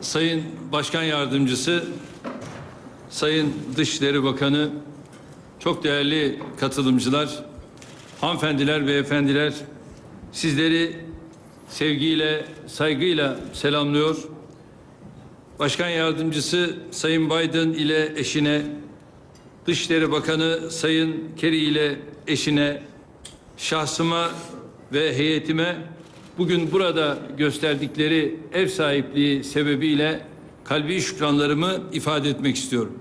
Sayın Başkan Yardımcısı, Sayın Dışişleri Bakanı, çok değerli katılımcılar, hanımefendiler ve efendiler, sizleri sevgiyle, saygıyla selamlıyor. Başkan Yardımcısı Sayın Biden ile eşine, Dışişleri Bakanı Sayın Kerry ile eşine, şahsıma ve heyetime bugün burada gösterdikleri ev sahipliği sebebiyle kalbi şükranlarımı ifade etmek istiyorum.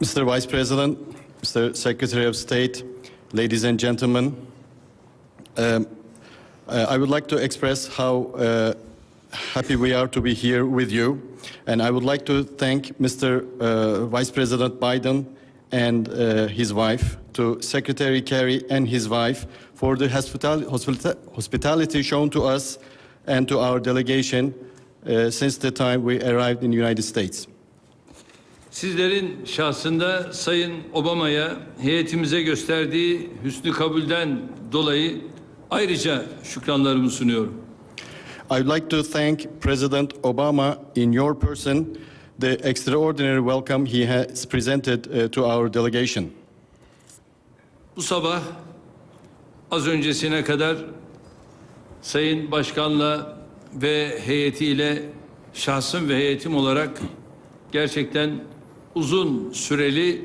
Mr. Vice President, Mr. Secretary of State, ladies and gentlemen, um, uh, I would like to express how uh, happy we are to be here with you. And I would like to thank Mr. Uh, Vice President Biden and uh, his wife, to Secretary Kerry and his wife for the hospital hospita- hospitality shown to us and to our delegation uh, since the time we arrived in the United States. Sizlerin şahsında Sayın Obama'ya heyetimize gösterdiği hüsnü kabulden dolayı ayrıca şükranlarımı sunuyorum. I would like to thank President Obama in your person the extraordinary welcome he has presented uh, to our delegation. Bu sabah az öncesine kadar Sayın Başkan'la ve heyetiyle şahsım ve heyetim olarak gerçekten uzun süreli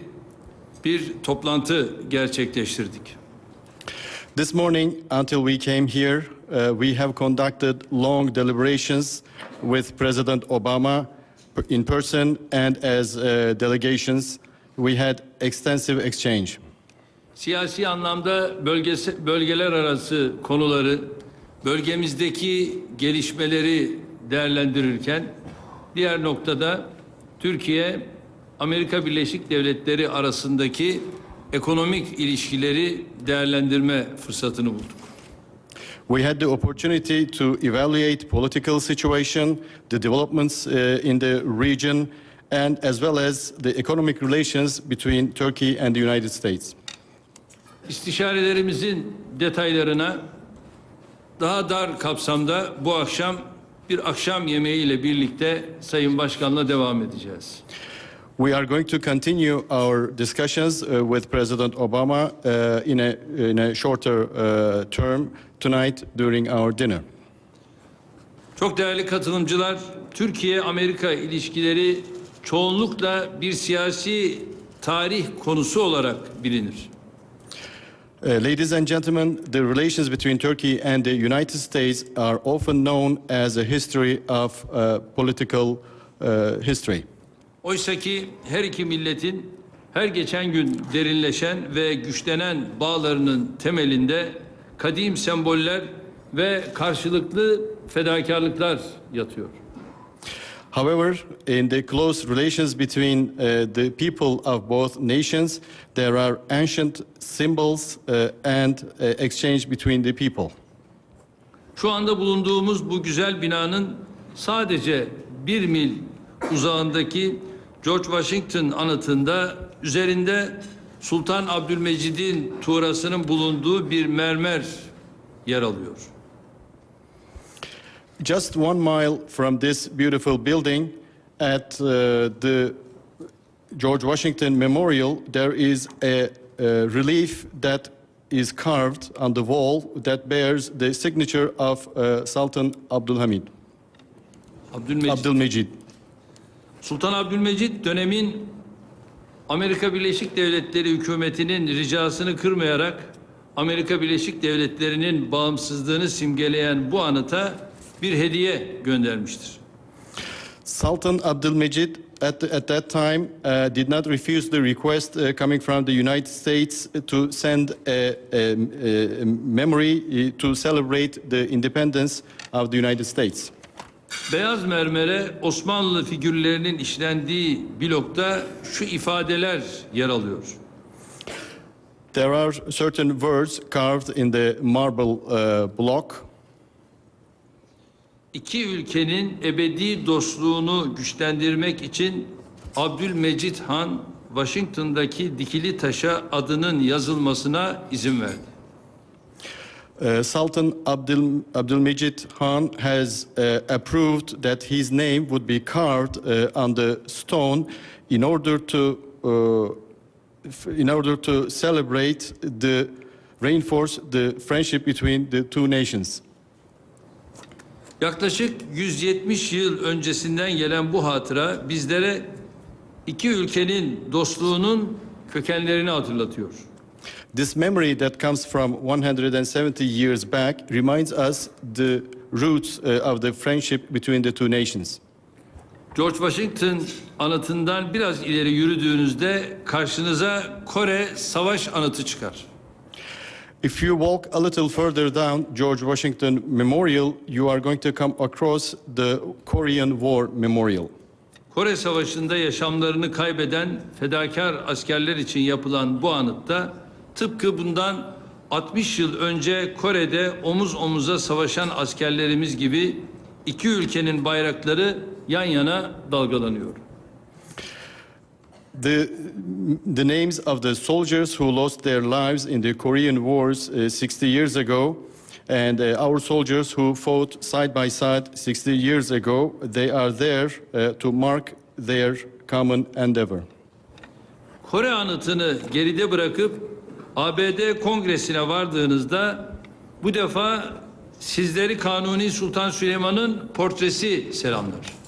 bir toplantı gerçekleştirdik. This morning, until we came here, uh, we have conducted long deliberations with President Obama in person and as uh, delegations. We had extensive exchange. Siyasi anlamda bölgesi, bölgeler arası konuları, bölgemizdeki gelişmeleri değerlendirirken diğer noktada Türkiye Amerika Birleşik Devletleri arasındaki ekonomik ilişkileri değerlendirme fırsatını bulduk. We had the opportunity to evaluate political situation, the developments uh, in the region, and as well as the economic relations between Turkey and the United States. İstişarelerimizin detaylarına daha dar kapsamda bu akşam bir akşam yemeğiyle birlikte Sayın Başkan'la devam edeceğiz. We are going to continue our discussions uh, with President Obama uh, in a in a shorter uh, term tonight during our dinner. Çok değerli katılımcılar, Türkiye-Amerika ilişkileri çoğunlukla bir siyasi tarih konusu olarak bilinir. Uh, ladies and gentlemen, the relations between Turkey and the United States are often known as a history of uh, political uh, history. Oysa ki her iki milletin her geçen gün derinleşen ve güçlenen bağlarının temelinde kadim semboller ve karşılıklı fedakarlıklar yatıyor. However, in the close relations between uh, the people of both nations, there are ancient symbols uh, and uh, exchange between the people. Şu anda bulunduğumuz bu güzel binanın sadece bir mil uzağındaki George Washington anıtında üzerinde Sultan Abdülmecid'in tuğrasının bulunduğu bir mermer yer alıyor. Just one mile from this beautiful building at uh, the George Washington Memorial, there is a, a relief that is carved on the wall that bears the signature of uh, Sultan Abdulhamid, Abdülmecid. Abdulmejid. Sultan Abdülmecid dönemin Amerika Birleşik Devletleri hükümetinin ricasını kırmayarak Amerika Birleşik Devletleri'nin bağımsızlığını simgeleyen bu anıta bir hediye göndermiştir. Sultan Abdulmejid at, the, at that time uh, did not refuse the request uh, coming from the United States to send a, a, a memory uh, to celebrate the independence of the United States. Beyaz mermere Osmanlı figürlerinin işlendiği blokta şu ifadeler yer alıyor. There are certain words carved in the marble uh, block. İki ülkenin ebedi dostluğunu güçlendirmek için Abdülmecid Han Washington'daki dikili taşa adının yazılmasına izin verdi. Uh, Sultan Abdul Abdulmejid Han has uh, approved that his name would be carved uh, on the stone in order to uh, in order to celebrate the reinforce the friendship between the two nations. Yaklaşık 170 yıl öncesinden gelen bu hatıra bizlere iki ülkenin dostluğunun kökenlerini hatırlatıyor. This memory that comes from 170 years back reminds us the roots uh, of the friendship between the two nations. George Washington anıtından biraz ileri yürüdüğünüzde karşınıza Kore savaş anıtı çıkar. If you walk a little further down George Washington Memorial, you are going to come across the Korean War Memorial. Kore Savaşı'nda yaşamlarını kaybeden fedakar askerler için yapılan bu anıtta tıpkı bundan 60 yıl önce Kore'de omuz omuza savaşan askerlerimiz gibi iki ülkenin bayrakları yan yana dalgalanıyor. The, the names of the soldiers who lost their lives in the Korean Wars uh, 60 years ago and uh, our soldiers who fought side by side 60 years ago, they are there uh, to mark their common endeavor. Kore anıtını geride bırakıp ABD Kongresi'ne vardığınızda bu defa sizleri Kanuni Sultan Süleyman'ın portresi selamlar.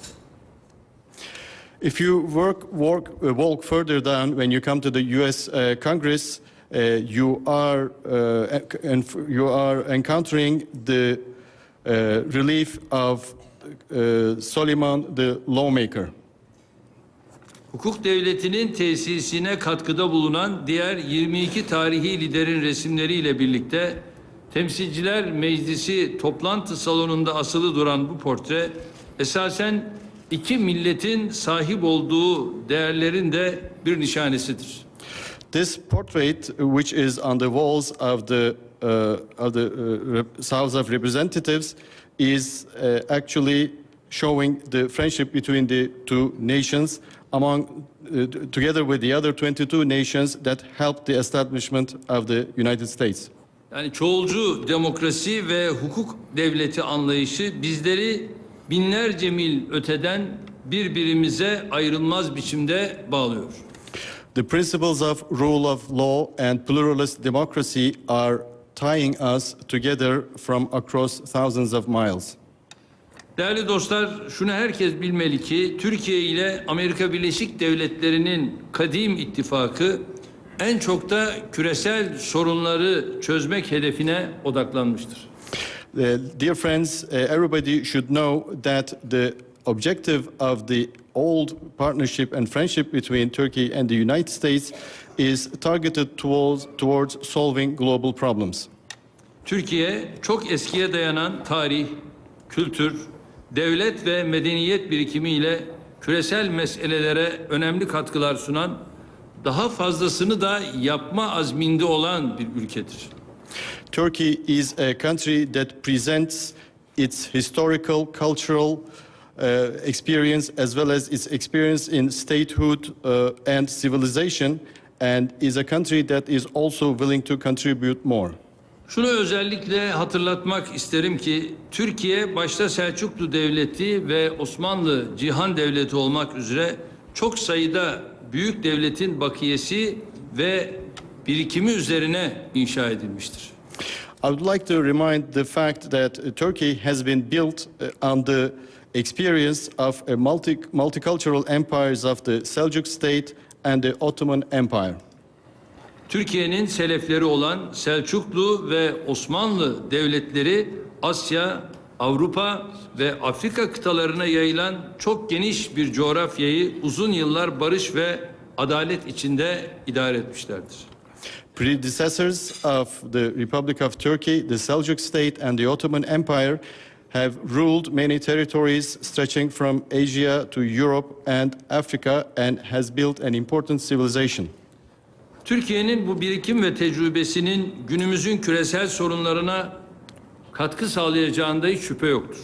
If you work, work, uh, walk further down, when you come to the U.S. Uh, Congress, uh, you are uh, and you are encountering the uh, relief of uh, Solomon the lawmaker. Hukuk devletinin tesisine katkıda bulunan diğer 22 tarihi liderin resimleriyle birlikte Temsilciler Meclisi toplantı salonunda asılı duran bu portre esasen iki milletin sahip olduğu değerlerin de bir nişanesidir. This portrait, which is on the walls of the uh, of the uh, House of Representatives, is uh, actually showing the friendship between the two nations, among uh, together with the other 22 nations that helped the establishment of the United States. Yani çoğulcu demokrasi ve hukuk devleti anlayışı bizleri binlerce mil öteden birbirimize ayrılmaz biçimde bağlıyor. The principles of rule of law and pluralist democracy are tying us together from across thousands of miles. Değerli dostlar, şunu herkes bilmeli ki Türkiye ile Amerika Birleşik Devletleri'nin kadim ittifakı en çok da küresel sorunları çözmek hedefine odaklanmıştır. Uh, dear friends, uh, everybody should know that the objective of the old partnership and friendship between Turkey and the United States is targeted towards, towards solving global problems. Türkiye çok eskiye dayanan tarih, kültür, devlet ve medeniyet birikimiyle küresel meselelere önemli katkılar sunan, daha fazlasını da yapma azminde olan bir ülkedir. Turkey is a country that presents its historical, cultural uh, experience as well as its experience in statehood uh, and civilization, and is a country that is also willing to contribute more. Şunu özellikle hatırlatmak isterim ki Türkiye başta Selçuklu Devleti ve Osmanlı Cihan Devleti olmak üzere çok sayıda büyük devletin bakiyesi ve birikimi üzerine inşa edilmiştir. I would like to remind the fact that uh, Turkey has been built uh, on the experience of a multi multicultural empires of the Seljuk state and the Ottoman Empire. Türkiye'nin selefleri olan Selçuklu ve Osmanlı devletleri Asya, Avrupa ve Afrika kıtalarına yayılan çok geniş bir coğrafyayı uzun yıllar barış ve adalet içinde idare etmişlerdir. Predecessors of the Republic of Turkey, the Seljuk state, and the Ottoman Empire have ruled many territories stretching from Asia to Europe and Africa and has built an important civilization. Türkiye'nin bu birikim ve tecrübesinin günümüzün küresel sorunlarına katkı sağlayacağında hiç şüphe yoktur.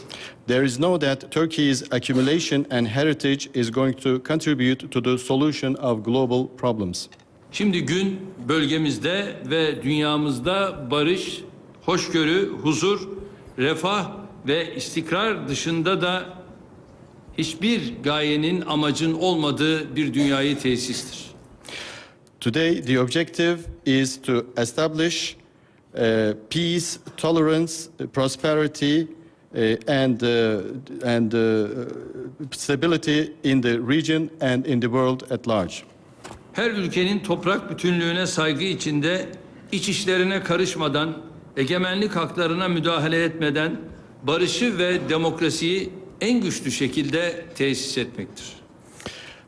There is no doubt Turkey's accumulation and heritage is going to contribute to the solution of global problems. Şimdi gün bölgemizde ve dünyamızda barış, hoşgörü, huzur, refah ve istikrar dışında da hiçbir gayenin amacın olmadığı bir dünyayı tesistir. Today, the objective is to establish uh, peace, tolerance, prosperity, uh, and, uh, and uh, stability in the region and in the world at large. Her ülkenin toprak bütünlüğüne saygı içinde iç işlerine karışmadan, egemenlik haklarına müdahale etmeden barışı ve demokrasiyi en güçlü şekilde tesis etmektir.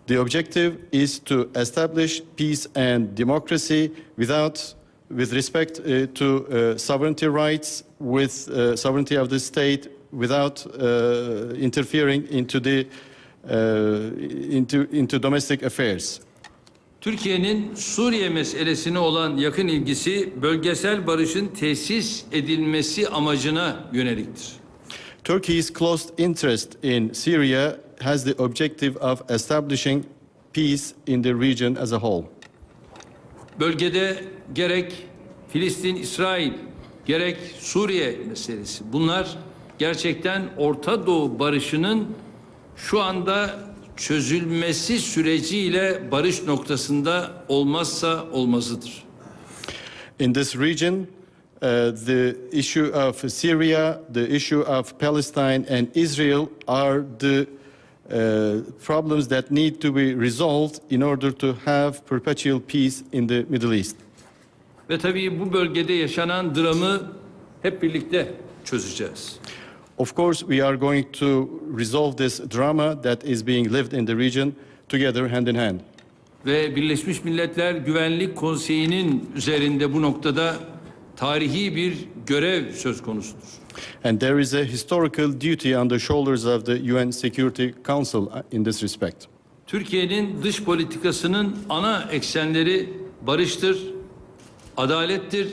The objective is to establish peace and democracy without, with respect uh, to uh, sovereignty rights, with uh, sovereignty of the state, without uh, interfering into the uh, into into domestic affairs. Türkiye'nin Suriye meselesine olan yakın ilgisi bölgesel barışın tesis edilmesi amacına yöneliktir. Turkey's close interest in Syria has the objective of establishing peace in the region as a whole. Bölgede gerek Filistin-İsrail, gerek Suriye meselesi bunlar gerçekten Orta Doğu barışının şu anda çözülmesi süreciyle barış noktasında olmazsa olmazıdır. In this region, uh, the issue of Syria, the issue of Palestine and Israel are the uh, problems that need to be resolved in order to have perpetual peace in the Middle East. Ve tabii bu bölgede yaşanan dramı hep birlikte çözeceğiz. Of course, we are going to resolve this drama that is being lived in the region together, hand in hand. Ve Birleşmiş Milletler Güvenlik Konseyi'nin üzerinde bu noktada tarihi bir görev söz konusudur. And there is a historical duty on the shoulders of the UN Security Council in this respect. Türkiye'nin dış politikasının ana eksenleri barıştır, adalettir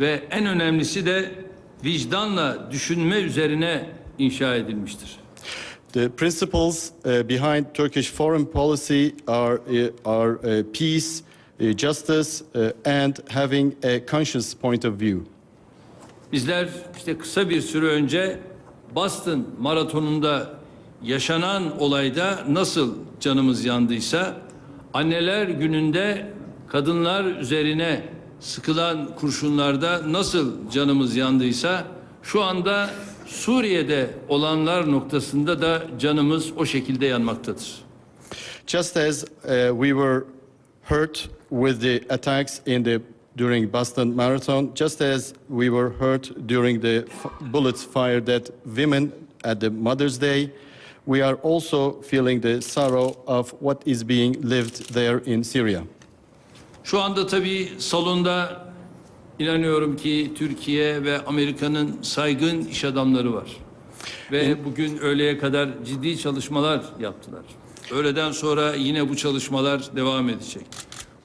ve en önemlisi de vicdanla düşünme üzerine inşa edilmiştir. The principles uh, behind Turkish foreign policy are, uh, are uh, peace, uh, justice, uh, and having a conscious point of view. Bizler işte kısa bir süre önce Boston maratonunda yaşanan olayda nasıl canımız yandıysa anneler gününde kadınlar üzerine sıkılan kurşunlarda nasıl canımız yandıysa şu anda Suriye'de olanlar noktasında da canımız o şekilde yanmaktadır. Just as uh, we were hurt with the attacks in the during Boston Marathon, just as we were hurt during the bullets fired at women at the Mother's Day, we are also feeling the sorrow of what is being lived there in Syria. Şu anda tabii salonda inanıyorum ki Türkiye ve Amerika'nın saygın iş adamları var. Ve bugün öğleye kadar ciddi çalışmalar yaptılar. Öğleden sonra yine bu çalışmalar devam edecek.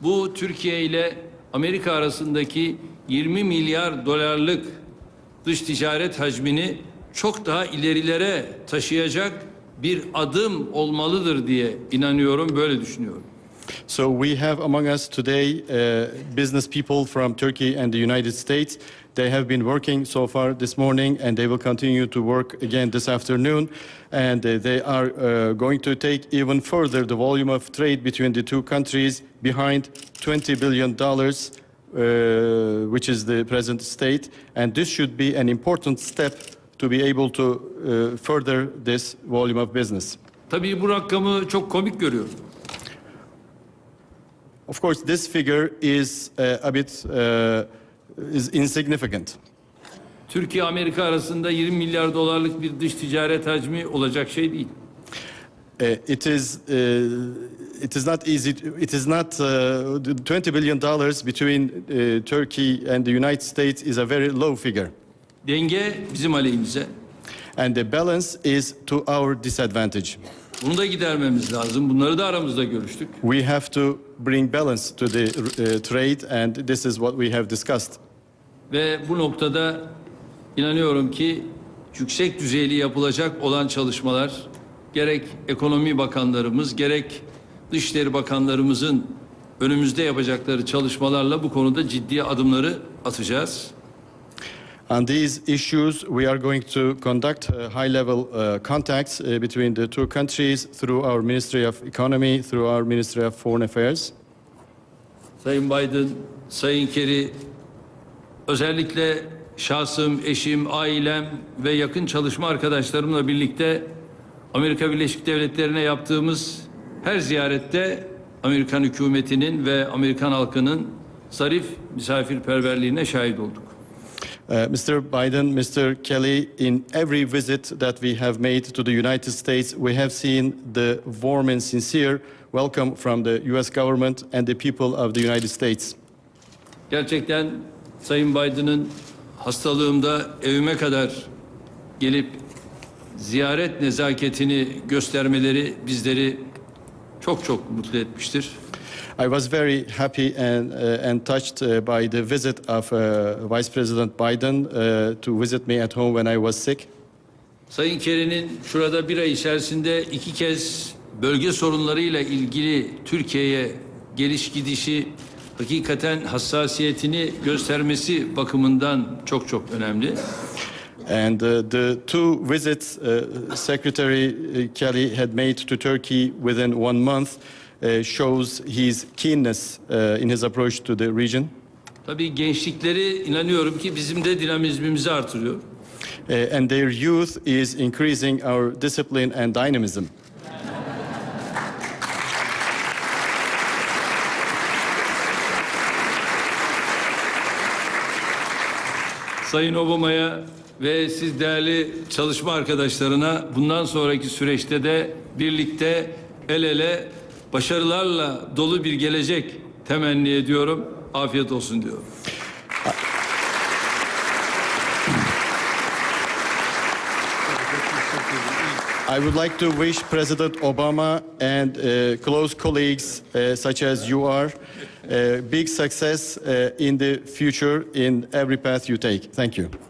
Bu Türkiye ile Amerika arasındaki 20 milyar dolarlık dış ticaret hacmini çok daha ilerilere taşıyacak bir adım olmalıdır diye inanıyorum, böyle düşünüyorum. So we have among us today uh, business people from Turkey and the United States. They have been working so far this morning, and they will continue to work again this afternoon. And uh, they are uh, going to take even further the volume of trade between the two countries behind 20 billion dollars, uh, which is the present state. And this should be an important step to be able to uh, further this volume of business. Tabii bu rakamı çok komik görüyorum. Of course, this figure is uh, a bit uh, is insignificant. Türkiye Amerika arasında 20 milyar dolarlık bir dış ticaret hacmi olacak şey değil. Uh, it is it is not easy. İt is not uh, 20 billion dollars between uh, Turkey and the United States is a very low figure, Denge bizim aleyhimize. and the balance is to our disadvantage. Bunu da gidermemiz lazım. Bunları da aramızda görüştük. We have to bring balance to the uh, trade, and this is what we have discussed. Ve bu noktada inanıyorum ki yüksek düzeyli yapılacak olan çalışmalar gerek ekonomi bakanlarımız gerek dışişleri bakanlarımızın önümüzde yapacakları çalışmalarla bu konuda ciddi adımları atacağız. On these issues, we are going to conduct uh, high-level uh, contacts uh, between the two countries through our Ministry of Economy, through our Ministry of Foreign Affairs. Sayın Biden, Sayın Kerry, özellikle şahsım, eşim, ailem ve yakın çalışma arkadaşlarımla birlikte Amerika Birleşik Devletleri'ne yaptığımız her ziyarette Amerikan hükümetinin ve Amerikan halkının zarif misafirperverliğine şahit olduk. Uh, Mr. Biden, Mr. Kelly, in every visit that we have made to the United States, we have seen the warm and sincere welcome from the U.S. government and the people of the United States. Gerçekten Sayın Biden'ın hastalığımda evime kadar gelip ziyaret nezaketini göstermeleri bizleri çok çok mutlu etmiştir. I was very happy and, uh, and touched uh, by the visit of uh, Vice President Biden to visit me at home when I was sick. Sayın Kerry'nin şurada bir ay içerisinde iki kez bölge sorunlarıyla ilgili Türkiye'ye geliş gidişi hakikaten hassasiyetini göstermesi bakımından çok çok önemli. And uh, the two visits uh, Secretary Kelly had made to Turkey within one month uh, shows his keenness uh, in his approach to the region. Tabii gençlikleri inanıyorum ki bizim de dinamizmimizi artırıyor. Uh, and their youth is increasing our discipline and dynamism. Sayın Obama'ya ve siz değerli çalışma arkadaşlarına bundan sonraki süreçte de birlikte el ele başarılarla dolu bir gelecek temenni ediyorum. Afiyet olsun diyorum. I would like to wish President Obama and uh, close colleagues uh, such as you are uh, big success uh, in the future in every path you take. Thank you.